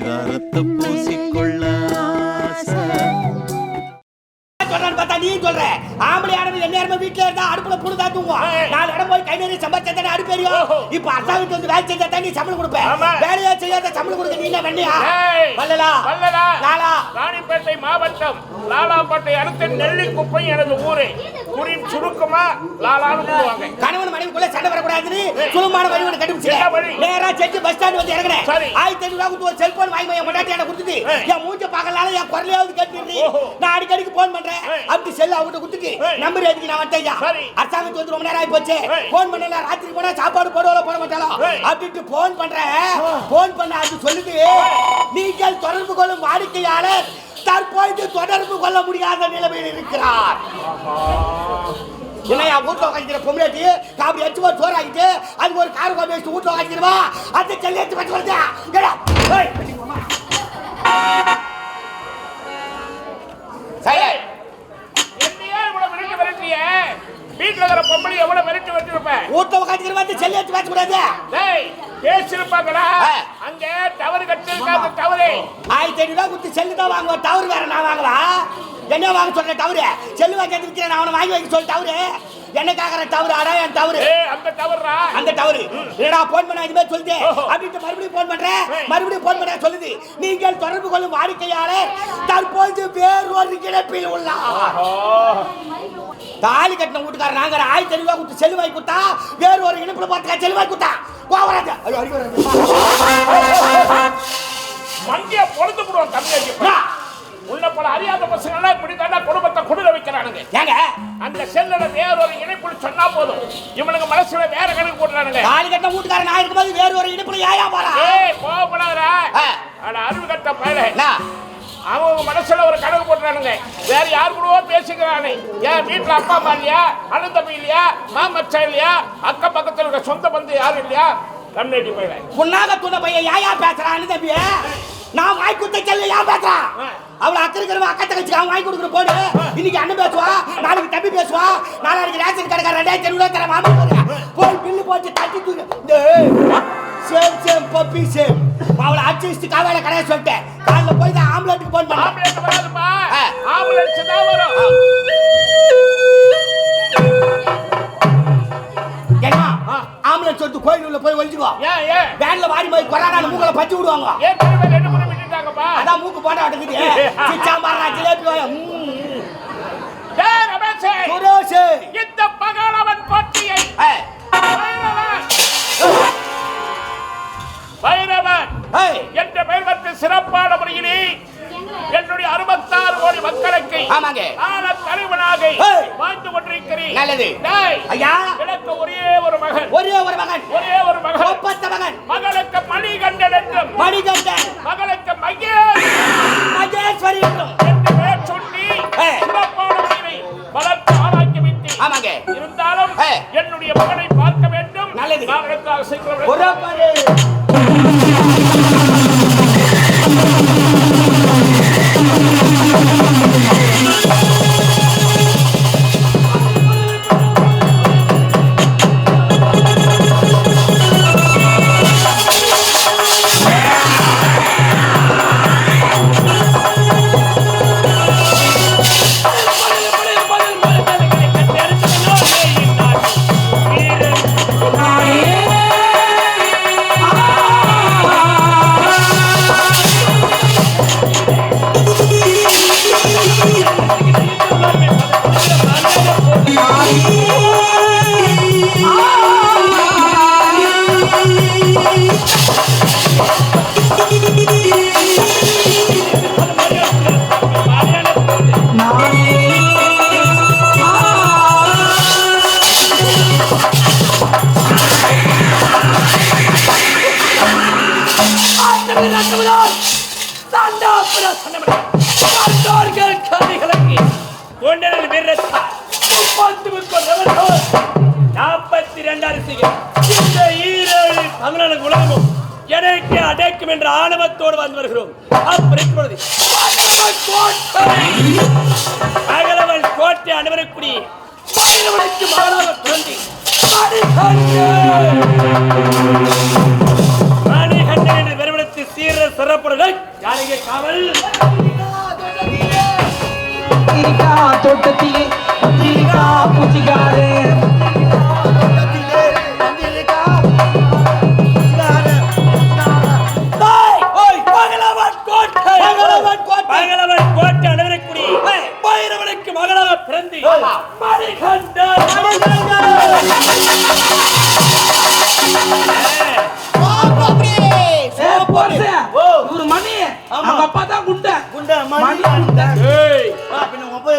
பரிதாரத்தை பூசிக்கொள்ள ஆசை. சொல்றான்னு பார்த்தா நீ சொல்ற. ஆம்பளை ஆனது என்ன நேரமா வீட்டுல இருந்தா அடுப்புல தான் தூங்குவோம் நாலு இடம் போய் கை நிறைய சம்பாதிச்சா தானே அடுப்பு எரியும். இப்ப அசாவுக்கு வந்து வேலை செஞ்சா தான் நீ சம்பளம் கொடுப்ப. ஆமா. வேலையா செய்யாத சம்பளம் கொடுக்க நீ என்ன ஏய். வல்லலா வல்லலா. லாலா. ராணிப்பேட்டை மாவட்டம் லாலாப்பேட்டை அடுத்த நெல்லிக்குப்பை எனது ஊரு. குறின் சுருக்கமா லாலான்னு கூடுவாங்க கணவன் மனைவிக்குள்ள சண்டை வரக்கூடாதுன்னு சுலமான வழி ஒன்று கண்டுபிடிச்சு? நேரா செஞ்சு பஸ் ஸ்டாண்ட் வந்து இறங்குறேன். ஆயிரத்தி ஐநூறு ரூபா கொடுத்து ஒரு செல்போன் வாங்கி என் முன்னாடி எனக்கு கொடுத்துட்டு. என் மூஞ்ச பார்க்கலால என் குரலையாவது கேட்டுருந்தி. நான் அடிக்கடிக்கு போன் பண்றேன். அப்படி செல்லு அவங்ககிட்ட கொடுத்துட்டு. நம்பர் எதுக்கு நான் வந்தேன் சரி. அரசாங்கத்துக்கு வந்து ரொம்ப நேரம் ஆகி போச்சு. போன் பண்ணல ராத்திரி போனா சாப்பாடு போடுவாளோ போட மாட்டாளோ ஏய். அப்படின்ட்டு போன் பண்றேன் போன் பண்ண அது சொல்லுது நீங்கள் தொடர்பு கொள்ளும் வாடிக்கையாளர் தற்போது தொடர்பு கொள்ள முடியாத நிலைமையில் இருக்கிறார். என்னையா வீட்டுல உட்காந்துக்கிற பொம்பளாட்டி காப்பி எடுத்து போய் சோறு ஆகிட்டு அதுக்கு ஒரு கார் கோபி வச்சு வீட்டுல உட்காந்துக்கிறவா அந்த செல்லி எடுத்து வச்சு வருதா வீட்டுல இருக்கிற பொம்பளை எவ்வளவு மிரட்டி வச்சிருப்பேன் வீட்டுல உட்காந்துக்கிறவா செல்லி எடுத்து வச்சு கூடாது பேசிருப்பாங்களா. அங்க தவறு கட்டிருக்காங்க தவறு ஆயிரத்தி ஐநூறு ரூபா கொடுத்து செல்லு தான் வாங்குவோம் டவர் வேற நான் வாங்கவா? என்ன வாங்க சொல்ற வாங்கி விற்கிறேன் நான் அவனை வாங்கி வைக்க சொல்லி டவரு என்ன கேக்குற டவரு அடா என் ஏய் அந்த தவறுடா. அந்த டவரு என்னடா போன் பண்ண இதுமே சொல்லுது? ஓஹோ. அப்படின்ட்டு மறுபடியும் போன் பண்றேன். மறுபடியும் போன் பண்ண சொல்லுது. நீங்கள் தொடர்பு கொள்ளும் வாடிக்கையாளர் தற்போது வேறொரு கிடப்பில் உள்ளார். தாலி கட்டின வீட்டுக்காரர் நாங்க ஆயிரத்தி ஐநூறு ரூபாய் கொடுத்து செல்லு வாங்கி கொடுத்தா வேற ஒரு இணைப்புல பார்த்துக்கா செல்லு வாங்கி கொடுத்தா கோவராஜா ஐயோ அடிக்கிறாரு. மண்டிய பொழுது போடுவோம் தமிழ் உள்ள பல அறியாத பசங்க எல்லாம் இப்படி தாண்டா குடும்பத்தை குடுற வைக்கிறானுங்க. ஏங்க? அந்த செல்லுல வேற ஒரு இணைப்பு சொன்னா போதும். இவனுங்க மனசுல வேற கணக்கு போடுறானுங்க. தாலி கட்டின வீட்டுக்காரன் நான் இருக்கும்போது வேற ஒரு இணைப்புல ஏயா போறா? ஏய் கோவப்படாதடா. அட அறிவு கட்ட பயல? அவங்க மனசுல ஒரு கணக்கு போடுறானுங்க. வேற யார் கூடவோ பேசிக்கிறானே. ஏன் வீட்டுல அப்பா அம்மா இல்லையா? அண்ணன் தம்பி இல்லையா? மாமச்சா இல்லையா? அக்கம் பக்கத்துல இருக்க சொந்த பந்து யாரும் இல்லையா? கம்யூனிட்டி பையன் புண்ணாக துணை பையன் ஏயா பேசுறான்னு தம்பி. நான் வாங்கி கொடுத்த செல்லு ஏன் பேசுறான் அவளை அக்கறை இருக்கிறவ அக்கா தங்கச்சி அவன் வாங்கி கொடுக்குற போடு. இன்னைக்கு அண்ணன் பேசுவா நாளைக்கு தம்பி பேசுவா நாளைக்கு ரேஷன் கடைக்கார ரெண்டாயிரத்தி ஐநூறு தர மாமா போய் பில்லு போட்டு தட்டி தூக்கு. Same same puppy same. அவளை அடிச்சு காவேல கடையை சொல்லிட்டேன். காலைல போய் தான் ஆம்புலன்ஸுக்கு போன் பண்ணேன். ஆம்புலன்ஸ் வராதுப்பா. ஆ. ஆம்புலன்ஸ் தான் வரும். ஆம்புலன்ஸ் சொல்லிட்டு கோயில் உள்ள போய் ஒழிச்சுக்கோ வேன்ல வாரி போய் கொரோனா மூக்கல பச்சு விடுவாங்க அதான் மூக்கு போட்டா அடக்குது. சிச்சாம்பாரா ஜிலேபி சுரேஷ். இந்த பகாலவன் போட்டியை பைரவன். என்ற பெயர் பெற்ற சிறப்பான முறையிலே என்னுடைய அறுபத்தாறு கோடி மக்களுக்கு ஆமாங்க. ஆன தலைவனாக. வாழ்ந்து கொண்டிருக்கிறேன். நல்லது. ஐயா. எனக்கு ஒரே ஒரு மகன். ஒரே ஒரு மகன். ஒரே ஒரு மகன். ஒப்பத்த மகன். மகளுக்கு மணிகண்டன் என்றும். மணிகண்டன். நான் எடுத்து சீக்கிரம் நாற்பத்தி ரெண்டு அரிசிகள். இந்த ஈரேழு தமிழனுக்கு உலகமும் எனக்கு அடைக்கும் என்ற ஆணவத்தோடு வந்து வருகிறோம். அப்படி பொழுது கோட்டை. அகலவன் கோட்டை அனைவருக்குடி மனிதனுக்கு மணிகண்டன். மணிகண்டன் என்று சீர சிறப்புடன். காவல்? पत्रिका टुटती पत्रिका पुचकारे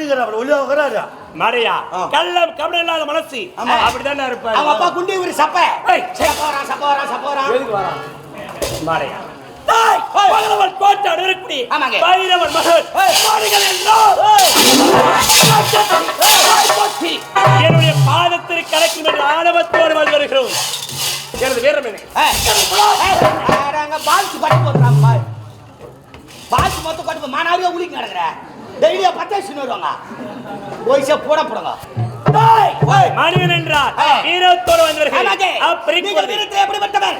எப்படி இருக்கிறான் ஒளியா இருக்கிறாரு மடையா கள்ளம் கபடம் இல்லாத மனசு. அப்படித்தானே இருப்பாரு. அவங்க அப்பா குண்டி ஒரு சப்ப. ஏய், சப்போறான் சப்போறான் சப்போறான் மாடையா டேய், பகலவன் கோட்டை. பைரவன் என்னுடைய பாதத்திற்கு கலக்கும் என்று ஆணவத்தோடு வந்து வருகிறோம். எனது வீரம் என்ன? கொட்டு போடுறான் பால் பால்ஸ் மொத்தம் கொட்டு போ மானாவே உளிக்கு நடக்கிற? டெய்லியா பத்தாயிரம் வருவாங்க போய்ஸா போட போடுங்க மனிதன் என்றார் ஆ. வீரத்தோடு வந்து ஆமாங்க. வருகிறேன் அப்படி நீங்கள் வீரத்தில் எப்படிப்பட்டவர்?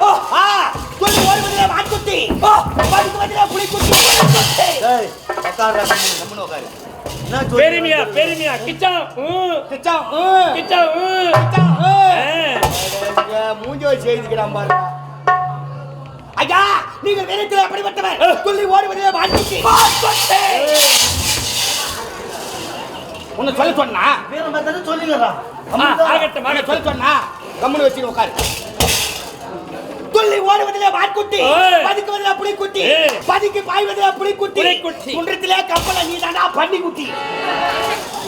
ஓடுவதிலே புலிக்குட்டி. கம்முனு உட்காரு. பெருமையா பெருமையா கிச்சா கிச்சா. ஆ. இங்க மூஞ்சி வச்சு எழுதிக்கிறான் பாரு. ஐயா நீங்கள் வீரத்தில் எப்படிப்பட்டவர் துள்ளி ஓடுவதிலே மான்குட்டி. உன்னை சொல்ல சொன்னா. ஆ, ஆகட்டும் உன்னை ஆகட்டும் சொல்ல சொன்னா. கம்முனு வச்சு உட்காரு. துள்ளி ஓடுவதிலே வான்குட்டி. ஏய். பதுக்குவதிலே புலிக்குட்டி. பதுக்கி பாய்வதிலே புலிக்குட்டி. புலிக்குட்டி. குன்றத்திலே கப்பல நீ தாண்டா பன்னிக்குட்டி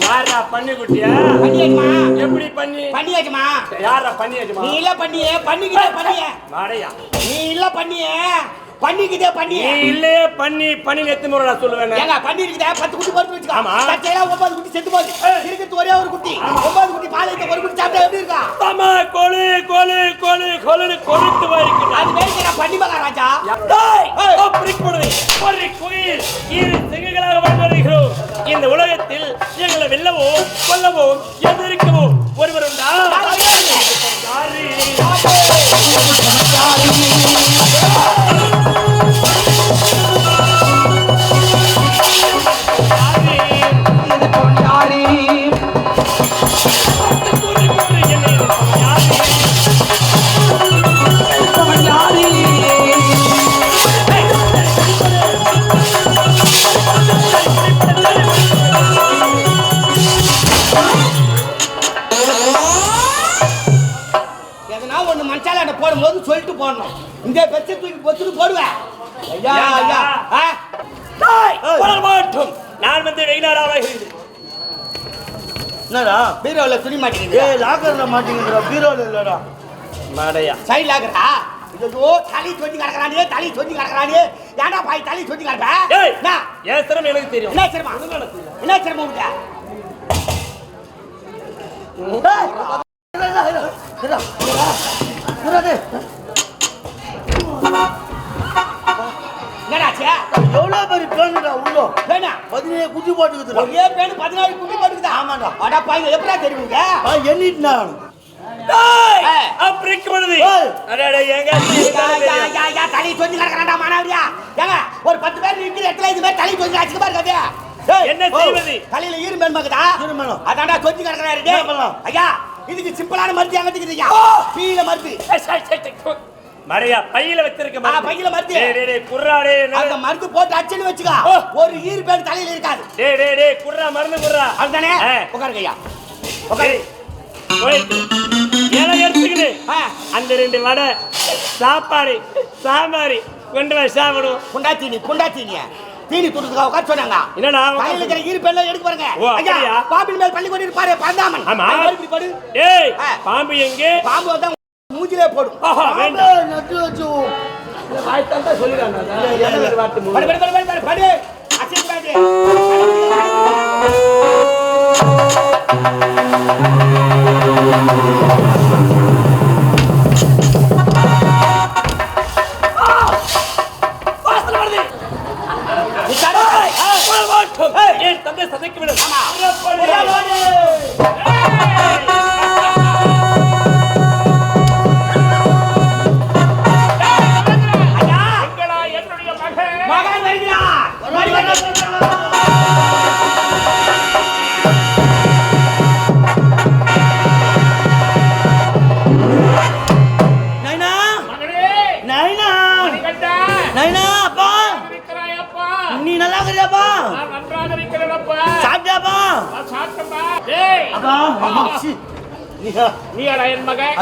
யாரா பண்ணி குட்டியா பண்ணியாச்சுமா? எப்படி பண்ணி? பண்ணியாச்சுமா? யாரா பண்ணியாச்சுமா? நீ இல்ல பண்ணியே பண்ணிக்கிட்டே பண்ணிய. மாடையா நீ இல்ல பண்ணியே. பண்ணிக்கிட்டே பண்ணிய நீ இல்லையே பண்ணி பண்ணி எத்தனை முறை நான் சொல்லுவேன்? ஏங்க பண்ணி இருக்குதே பத்து குட்டி பொறுத்து வச்சுக்கோ. ஆமா. சட்டையில ஒன்பது குட்டி செத்து போகுது இருக்கிறது ஒரே ஒரு குட்டி. ஒன்பது குட்டி பால் ஒரு குட்டி சாப்பிட்டா எப்படி இருக்கா ஆமா கொலு கொலு கொலு கொலுன்னு கொலுத்து போயிருக்கிறான் அது பேருக்கு நான் பண்ணி அப்படி கொடுமை. ஒரு குயில் இரு சிங்கங்களாக வாழ்ந்து வருகிறோம் இந்த உலகத்தில் எங்களை வெல்லவோ கொல்லவோ எதிர்க்கவோ மனுஷால போடும்போது சொல்லிட்டு போடணும். இந்த பெச்சு தூக்கி பொத்துட்டு போடுவேன். ஐயா ஐயா மாட்டோம். நான் வந்து இருக்கிறேன் என்னடா பீரோல துணி மாட்டேங்குது ஏய் லாக்கர்ல மாட்டீங்கடா பீரோல இல்லடா. மாடையா. சைடுல ஆகுறா ஐயோ தலி சொஞ்சி கிடக்குறானே தலி சொஞ்சி கிடக்குறானே. ஏன்டா பாய் தலி சொஞ்சி கிடப்ப? ஏய் என் திறமை எனக்கு தெரியும்? என்ன சிரமம்? என்ன சிரமம் உங்க எவ்வளவு பெரிய பேனுடா உள்ள? வேணா பதினேழு குட்டி போட்டுக்குதுடா. ஒரே பேனு பதினாறு குட்டி போட்டுக்குதா? ஆமாடா. அடா பாய் எப்படா தெரியுங்க மானாவரியா. ஏங்க ஒரு பத்து பேர் இருக்கிற இடத்துல இது மாதிரி தலி சொஞ்சி அடிச்சுக்க பாருங்க என்ன செய்வது? தலையில ஈரும் மேன்மாக்குதா ஈரமேனம். அதான்டா சொஞ்சி கிடக்குறாரு. என்ன டேய். பண்ணலாம்? ஐயா இதுக்கு சிம்பிளான மருந்து எங்க இருக்குதுயா பீல மருந்து. மறையா பையில வச்சிருக்க பையில மருந்து. டேய் டேய், குர்ரா டேய் அந்த மருந்து போட்டு அடிச்சுன்னு வச்சுக்கோ. ஒரு ஈரு பேர் தலையில இருக்காது. டேய் டேய் டேய் குர்ரா மருந்து குர்ரா அதுதானே? ஆ. உட்காருங்க ஐயா. போயிட்டு. இலை எடுத்துக்கிட்டு ஆ. அந்த ரெண்டு வடை சாப்பாடு சாம்பார். கொண்டு போய் சாப்பிடுவோம் குண்டா தீனி குண்டா தீனிய தீனி துடுத்துக்கா உட்கார சொன்னாங்க. என்னடா? தலையில இருக்கிற ஈரு பேர்ல எடுக்க பாருங்க. ஓ, ஐயா? பாப்பின் மேல் பள்ளி கொண்டு இருப்பாரு பந்தாமன். ஆமா. இப்படி படு? ஏய். பாம்பு எங்கே? பாம்பு வந்தா மூஞ்சிலே போடும். ஆஹா வேண்டாம். நட்டு வச்சு சொல்லிடுறாங்க. படு படு படு படு படு படு. அசிங்க பாடு நான் நன்றாக இருக்கிறேனப்பா சாப்பிட்டியாப்பா நான் சாப்பிட்டேன்பா டேய் அப்பா சி. நீயாடா என் மகன்?